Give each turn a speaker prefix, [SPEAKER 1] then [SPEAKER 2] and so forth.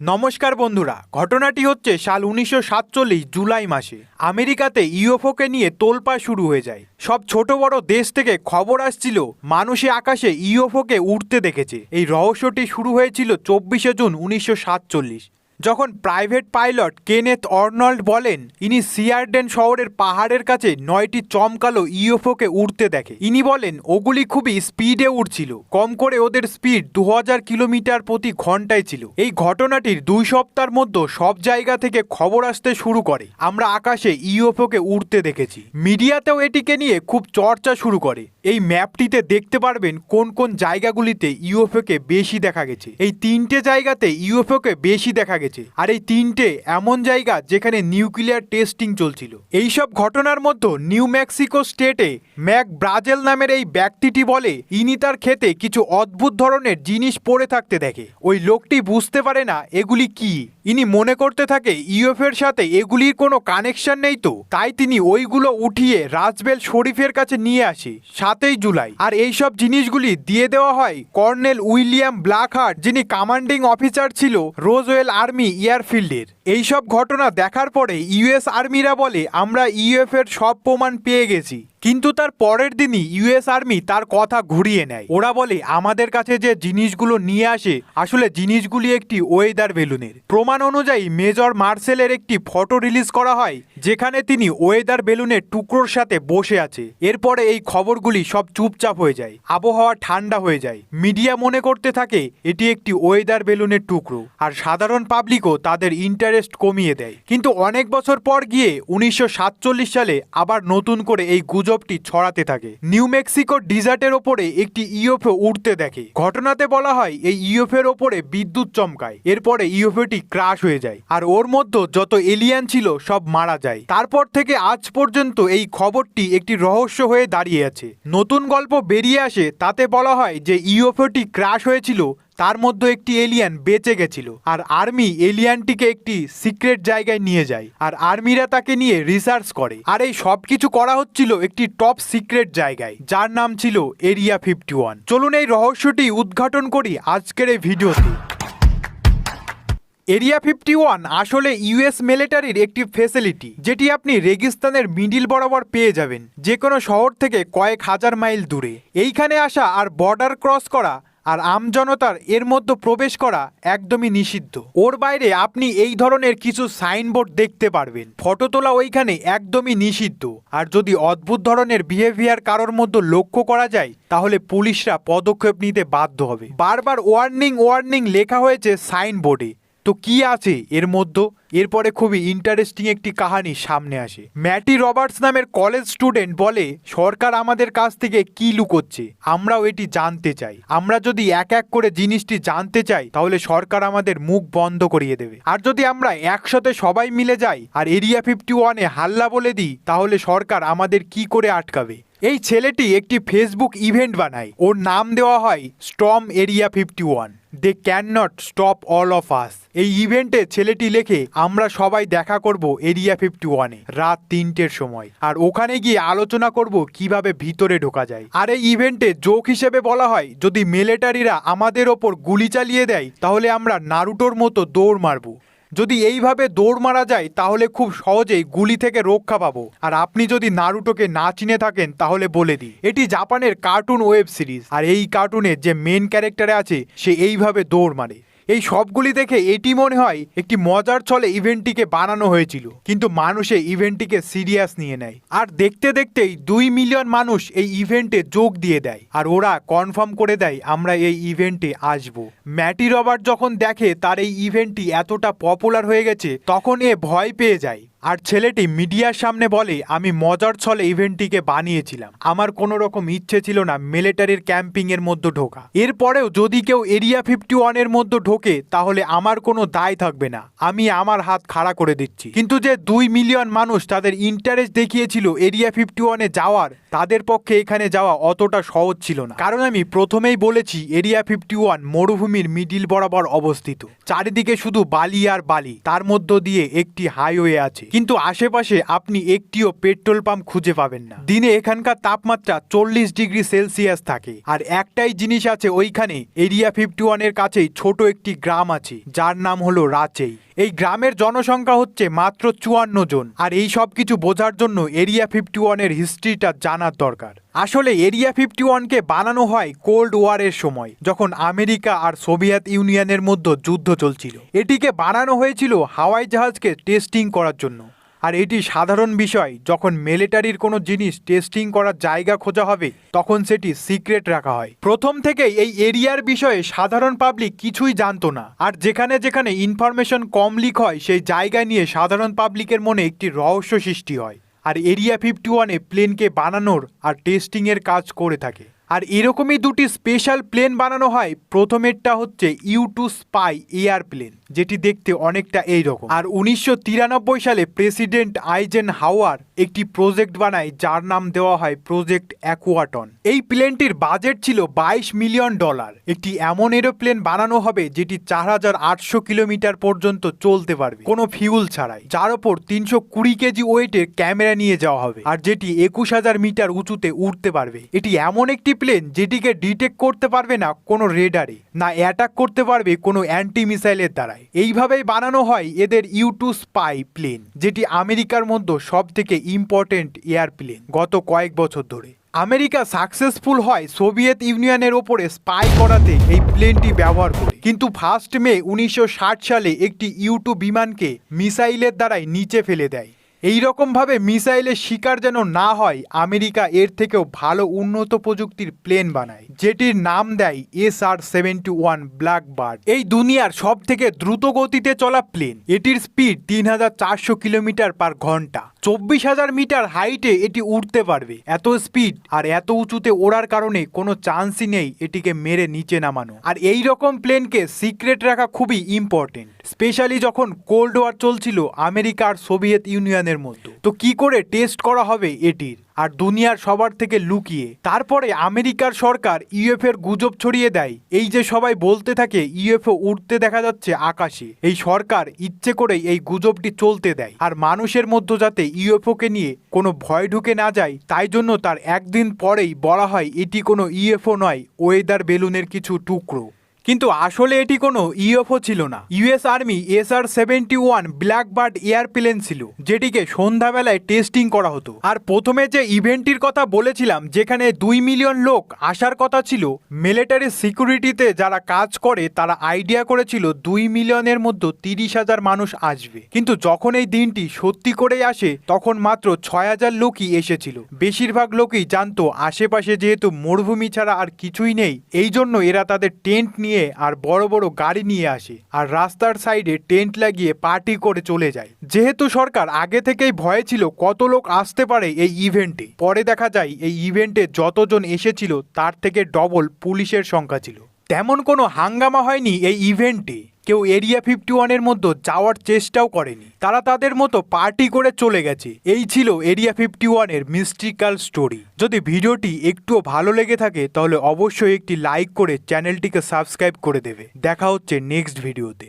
[SPEAKER 1] নমস্কার বন্ধুরা, ঘটনাটি হচ্ছে সাল উনিশশো সাতচল্লিশ জুলাই মাসে। আমেরিকাতে ইউএফওকে নিয়ে তোলপা শুরু হয়ে যায়। সব ছোট বড় দেশ থেকে খবর আসছিল, মানুষে আকাশে ইউএফওকে উঠতে দেখেছে। এই রহস্যটি শুরু হয়েছিল চব্বিশে জুন উনিশশো সাতচল্লিশ। যখন প্রাইভেট পাইলট কেনেথ অর্নল্ড বলেন, ইনি সিয়ারডেন শহরের পাহাড়ের কাছে নয়টি চমকালো ইউএফওকে উড়তে দেখে। ইনি বলেন, ওগুলি খুবই স্পিডে উড়ছিল। কম করে ওদের স্পিড দু হাজার কিলোমিটার প্রতি ঘন্টায় ছিল। এই ঘটনাটির দুই সপ্তাহের মধ্যে সব জায়গা থেকে খবর আসতে শুরু করে। আমরা আকাশে ইউএফওকে উড়তে দেখেছি। মিডিয়াতেও এটিকে নিয়ে খুব চর্চা শুরু করে। এই ম্যাপটিতে দেখতে পারবেন কোন কোন জায়গাগুলিতে ইউএফওকে বেশি দেখা গেছে। এই তিনটে জায়গাতে ইউএফওকে বেশি দেখা গেছে। আর এই তিনটে এমন জায়গা যেখানে নিউক্লিয়ার টেস্টিং চলছিল। এইসব ঘটনার মধ্যে নিউ মেক্সিকো স্টেটে ম্যাক ব্রাজেল নামের এই ব্যক্তিটি বলে, ইনি তার খেতে কিছু অদ্ভুত ধরনের জিনিস পড়ে থাকতে দেখে। ওই লোকটি বুঝতে পারে না, এগুলি কি? ইনি মনে করতে থাকে, ইউএফ এর সাথে এগুলির কোনো কানেকশন নেই তো। তাই তিনি ওইগুলো উঠিয়ে রাজবেল শরীফের কাছে নিয়ে আসে, সাতই জুলাই। আর এইসব জিনিসগুলি দিয়ে দেওয়া হয় কর্নেল উইলিয়াম ব্ল্যাকহার্ট, যিনি কমান্ডিং অফিসার ছিল, রোজওয়েল আর্মি এয়ারফিল্ডের। এইসব ঘটনা দেখার পরে ইউএস আর্মিরা বলে আমরা ইউএফের সব প্রমাণ পেয়ে গেছি। কিন্তু তার পরের দিনই ইউএস আর্মি তার কথা ঘুরিয়ে নেয়। ওরা বলে, আমাদের কাছে যে জিনিসগুলো নিয়ে আসে, আসলে জিনিসগুলি একটি ওয়েদার বেলুনের। প্রমাণ অনুযায়ী মেজর মার্সেলের একটি ফটো রিলিজ করা হয়, যেখানে তিনি ওয়েদার বেলুনের টুকরোর সাথে বসে আছে। এরপরে এই খবরগুলি সব চুপচাপ হয়ে যায়, আবহাওয়া ঠান্ডা হয়ে যায়। মিডিয়া মনে করতে থাকে, এটি একটি ওয়েদার বেলুনের টুকরো, আর সাধারণ পাবলিকও তাদের ইন্টারেস্ট কমিয়ে দেয়। কিন্তু অনেক বছর পর গিয়ে উনিশশো সাতচল্লিশ সালে আবার নতুন করে এই গুজবটি ছড়াতে থাকে। নিউ মেক্সিকোর ডিজার্টের ওপরে একটি ইউএফও উঠতে দেখে। ঘটনাতে বলা হয়, এই ইউএফের ওপরে বিদ্যুৎ চমকায়। এরপরে ইউএফওটি ক্রাশ হয়ে যায়। আর ওর মধ্যে যত এলিয়ান ছিল, সব মারা যায়। তারপর থেকে আজ পর্যন্ত এই খবরটি একটি রহস্য হয়ে দাঁড়িয়ে আছে। নতুন গল্প বেরিয়ে আসে, তাতে বলা হয় যে ইউএফওটি ক্রাশ হয়েছিল তার মধ্যে একটি এলিয়ান বেঁচে গেছিল, আর আর্মি এলিয়ানটিকে একটি সিক্রেট জায়গায় নিয়ে যায়, আর আর্মিরা তাকে নিয়ে রিসার্চ করে। আর এই সব কিছু করা হচ্ছিল একটি টপ সিক্রেট জায়গায়, যার নাম ছিল এরিয়া ফিফটি ওয়ান চলুন এই রহস্যটি উদ্ঘাটন করি আজকের এই ভিডিওতে। এরিয়া ফিফটি ওয়ান আসলে ইউএস মিলিটারির একটি ফেসিলিটি যেটি আপনি রেগিস্তানের মিডিল বরাবর পেয়ে যাবেন যে কোনো শহর থেকে কয়েক হাজার মাইল দূরে। এইখানে আসা আর বর্ডার ক্রস করা আর আমজনতার এর মধ্যে প্রবেশ করা একদমই নিষিদ্ধ। ওর বাইরে আপনি এই ধরনের কিছু সাইনবোর্ড দেখতে পারবেন। ফটো তোলা ওইখানে একদমই নিষিদ্ধ। আর যদি অদ্ভুত ধরনের বিহেভিয়ার কারোর মধ্যে লক্ষ্য করা যায়, তাহলে পুলিশরা পদক্ষেপ নিতে বাধ্য হবে। বারবার ওয়ার্নিং ওয়ার্নিং লেখা হয়েছে সাইনবোর্ডে। তো কি আছে এর মধ্যে? এরপরে খুবই ইন্টারেস্টিং একটি কাহিনী সামনে আসে। ম্যাটি রবার্টস নামের কলেজ স্টুডেন্ট বলে, সরকার আমাদের কাছ থেকে কি লুকোচ্ছে? আমরাও এটি জানতে চাই। আমরা যদি এক এক করে জিনিসটি জানতে চাই, তাহলে সরকার আমাদের মুখ বন্ধ করিয়ে দেবে। আর যদি আমরা একসাথে সবাই মিলে যাই, আর এরিয়া ফিফটি ওয়ানে হাল্লা বলে দিই, তাহলে সরকার আমাদের কি করে আটকাবে? এই ছেলেটি একটি ফেসবুক ইভেন্ট বানায়। ওর নাম দেওয়া হয় storm area fifty one they can not stop all of us এই ইভেন্টে ছেলেটি লেখে, আমরা সবাই দেখা করব এরিয়া ফিফটি ওয়ানে রাত তিনটের সময়। আর ওখানে গিয়ে আলোচনা করব কীভাবে ভিতরে ঢোকা যায়। আর এই ইভেন্টে জোক হিসেবে বলা হয়, যদি মিলিটারিরা আমাদের ওপর গুলি চালিয়ে দেয়, তাহলে আমরা নারুটোর মতো দৌড় মারবো। যদি এইভাবে দৌড় মারা যায়, তাহলে খুব সহজেই গুলি থেকে রক্ষা পাবো। আর আপনি যদি নারুটোকে না চিনে থাকেন, তাহলে বলে দিই, এটি জাপানের কার্টুন ওয়েব সিরিজ। আর এই কার্টুনের যে মেন ক্যারেক্টারে আছে, সে এইভাবে দৌড় মারে। এই সবগুলি দেখে এটি মনে হয় একটি মজার ছলে ইভেন্টটিকে বানানো হয়েছিল। কিন্তু মানুষে ইভেন্টটিকে সিরিয়াস নিয়ে নেয়। আর দেখতে দেখতেই দুই মিলিয়ন মানুষ এই ইভেন্টে যোগ দিয়ে দেয়। আর ওরা কনফার্ম করে দেয়, আমরা এই ইভেন্টে আসব। ম্যাটি রবার্ট যখন দেখে তার এই ইভেন্টটি এতটা পপুলার হয়ে গেছে, তখন এ ভয় পেয়ে যায়। আর ছেলেটি মিডিয়ার সামনে বলে, আমি মজার ছলে ইভেন্টটিকে বানিয়েছিলাম। আমার কোনো রকম ইচ্ছে ছিল না মিলিটারির ক্যাম্পিং এর মধ্যে ঢোকা। এরপরেও যদি কেউ এরিয়া ফিফটি ওয়ানের মধ্যে ঢোকে, তাহলে আমার কোনো দায় থাকবে না। আমি আমার হাত খাড়া করে দিচ্ছি। কিন্তু যে দুই মিলিয়ন মানুষ তাদের ইন্টারেস্ট দেখিয়েছিল এরিয়া ফিফটি ওয়ানে যাওয়ার, তাদের পক্ষে এখানে যাওয়া অতটা সহজ ছিল না। কারণ আমি প্রথমেই বলেছি, এরিয়া ফিফটি ওয়ান মরুভূমির মিডিল বরাবর অবস্থিত। চারিদিকে শুধু বালি আর বালি। তার মধ্য দিয়ে একটি হাইওয়ে আছে। কিন্তু আশেপাশে আপনি একটিও পেট্রোল পাম্প খুঁজে পাবেন না। দিনে এখানকার তাপমাত্রা চল্লিশ ডিগ্রি সেলসিয়াস থাকে। আর একটাই জিনিস আছে ওইখানে, এরিয়া ফিফটি ওয়ানের কাছেই ছোট একটি গ্রাম আছে, যার নাম হলো রাচেই। গ্রামের জনসংখ্যা হচ্ছে মাত্র চুয়ান্ন জন। আর এই সব কিছু বোঝার জন্য এরিয়া ফিফটি ওয়ানের হিস্ট্রিটা জানার দরকার। আসলে এরিয়া ফিফটি ওয়ানকে বানানো হয় কোল্ড ওয়ারের সময়, যখন আমেরিকা আর সোভিয়েত ইউনিয়নের মধ্যে যুদ্ধ চলছিল। এটিকে বানানো হয়েছিল হাওয়াই জাহাজকে টেস্টিং করার জন্য। আর এটি সাধারণ বিষয়, যখন মিলিটারির কোনো জিনিস টেস্টিং করার জায়গা খোঁজা হবে, তখন সেটি সিক্রেট রাখা হয়। প্রথম থেকেই এই এরিয়ার বিষয়ে সাধারণ পাবলিক কিছুই জানতো না। আর যেখানে যেখানে ইনফরমেশন কম লিক হয়, সেই জায়গা নিয়ে সাধারণ পাবলিকের মনে একটি রহস্য সৃষ্টি হয়। আর এরিয়া ফিফটি ওয়ানে প্লেনকে বানানোর আর টেস্টিংয়ের কাজ করে থাকে। আর এরকমই দুটি স্পেশাল প্লেন বানানো হয়। প্রথমেরটা হচ্ছে U two spy airplane যেটি দেখতে অনেকটা এই রকম আর উনিশশো তিরানব্বই সালে প্রেসিডেন্ট আইজেন হাওয়ার একটি প্রজেক্ট বানায়, যার নাম দেওয়া হয় প্রজেক্ট অ্যাকুয়াটন এই প্লেনটির বাজেট ছিল বাইশ মিলিয়ন ডলার একটি এমন এরোপ্লেন বানানো হবে, যেটি চার হাজার আটশো কিলোমিটার পর্যন্ত চলতে পারবে। কোনো ফিউল ছাড়াই, যার ওপর তিনশো কুড়ি কেজি ওয়েটের ক্যামেরা নিয়ে যাওয়া হবে, আর যেটি একুশ হাজার মিটার উঁচুতে উঠতে পারবে। এটি এমন একটি প্লেন যেটিকে ডিটেক্ট করতে পারবে না কোনো রেডারে না অ্যাটাক করতে পারবে কোনো অ্যান্টি মিসাইলের দ্বারাই। এইভাবেই বানানো হয় এদের ইউ টু স্পাই প্লেন যেটি আমেরিকার মধ্যে সব থেকে ইম্পর্টেন্ট এয়ারপ্লেন গত কয়েক বছর ধরে। আমেরিকা সাকসেসফুল হয় সোভিয়েত ইউনিয়নের ওপরে স্পাই করাতে এই প্লেনটি ব্যবহার করে। কিন্তু ফার্স্ট মে উনিশশো ষাট সালে একটি ইউটু বিমানকে মিসাইলের দ্বারাই নিচে ফেলে দেয়। এই রকমভাবে মিসাইলের শিকার যেন না হয়, আমেরিকা এর থেকেও ভালো উন্নত প্রযুক্তির প্লেন বানায়, যেটির নাম দেয় S R seventy one blackbird এই দুনিয়ার সব থেকে দ্রুত গতিতে চলা প্লেন, এটির স্পিড তিন হাজার চারশো কিলোমিটার পার ঘণ্টা। চব্বিশ হাজার মিটার হাইটে এটি উঠতে পারবে। এত স্পিড আর এত উঁচুতে ওড়ার কারণে কোনো চান্সই নেই এটিকে মেরে নিচে নামানো। আর এই রকম প্লেনকে সিক্রেট রাখা খুবই ইম্পর্টেন্ট, স্পেশালি যখন কোল্ড ওয়ার চলছিল আমেরিকা আর সোভিয়েত ইউনিয়নের মধ্যে। তো কি করে টেস্ট করা হবে এটির? আর দুনিয়ার সবার থেকে লুকিয়ে। তারপরে আমেরিকার সরকার ইউএফ এর গুজব ছড়িয়ে দেয়। এই যে সবাই বলতে থাকে, ইউএফও উঠতে দেখা যাচ্ছে আকাশে। এই সরকার ইচ্ছে করেই এই গুজবটি চলতে দেয়। আর মানুষের মধ্যে যাতে ইউএফওকে নিয়ে কোনো ভয় ঢুকে না যায়, তাই জন্য তার একদিন পরেই বলা হয়, এটি কোনো ইউএফও নয়, ওয়েদার বেলুনের কিছু টুকরো। কিন্তু আসলে এটি কোনো ইউএফও ছিল না। US army S R seventy one black blackbird airplane ছিল, যেটিকে সন্ধ্যাবেলায় টেস্টিং করা হতো। আর প্রথমে যে ইভেন্টটির কথা বলেছিলাম, যেখানে দুই মিলিয়ন লোক আসার কথা ছিল, মিলিটারি সিকিউরিটিতে যারা কাজ করে, তারা আইডিয়া করেছিল দুই মিলিয়নের মধ্যে তিরিশ হাজার মানুষ আসবে। কিন্তু যখন এই দিনটি সত্যি করেই আসে, তখন মাত্র ছয় হাজার লোকই এসেছিল। বেশিরভাগ লোকই জানতো, আশেপাশে যেহেতু মরুভূমি ছাড়া আর কিছুই নেই, এই জন্য এরা তাদের টেন্ট নিয়ে আর বড় বড় গাড়ি নিয়ে আসে আর রাস্তার সাইডে টেন্ট লাগিয়ে পার্টি করে চলে যায় যেহেতু সরকার আগে থেকেই ভয় ছিল কত লোক আসতে পারে এই ইভেন্টে, পরে দেখা যায় এই ইভেন্টে যতজন এসেছিল তার থেকে ডবল পুলিশের সংখ্যা ছিল। তেমন কোনো হাঙ্গামা হয়নি এই ইভেন্টে। কেউ এরিয়া ফিফটি ওয়ানের মধ্যে যাওয়ার চেষ্টাও করেনি। তারা তাদের মতো পার্টি করে চলে গেছে। এই ছিল এরিয়া ফিফটি ওয়ানের মিস্ট্রিক্যাল স্টোরি যদি ভিডিওটি একটুও ভালো লেগে থাকে, তাহলে অবশ্যই একটি লাইক করে চ্যানেলটিকে সাবস্ক্রাইব করে দেবে। দেখা হচ্ছে নেক্সট ভিডিওতে